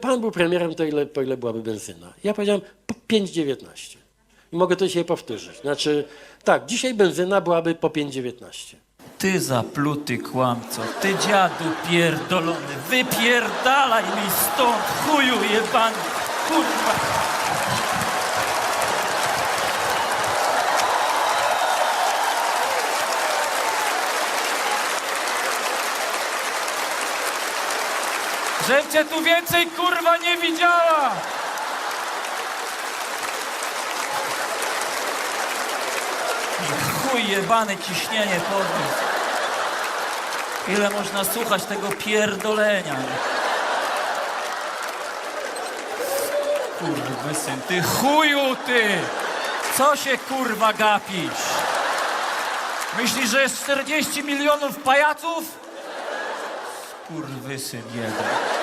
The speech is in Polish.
Pan był premierem, to ile, po ile byłaby benzyna? Ja powiedziałem po 5,19. I mogę to dzisiaj powtórzyć. Znaczy, tak, dzisiaj benzyna byłaby po 5,19. Ty zapluty kłamco, ty dziadu pierdolony, wypierdalaj mi stąd, chuju jebany, kurwa. Żebym cię tu więcej kurwa nie widziała! Chuj jebany ciśnienie podniósł. Ile można słuchać tego pierdolenia? Kurwy syn, ty chuju ty! Co się kurwa gapisz? Myślisz, że jest 40 milionów pajaców? Kurwy syn jeden.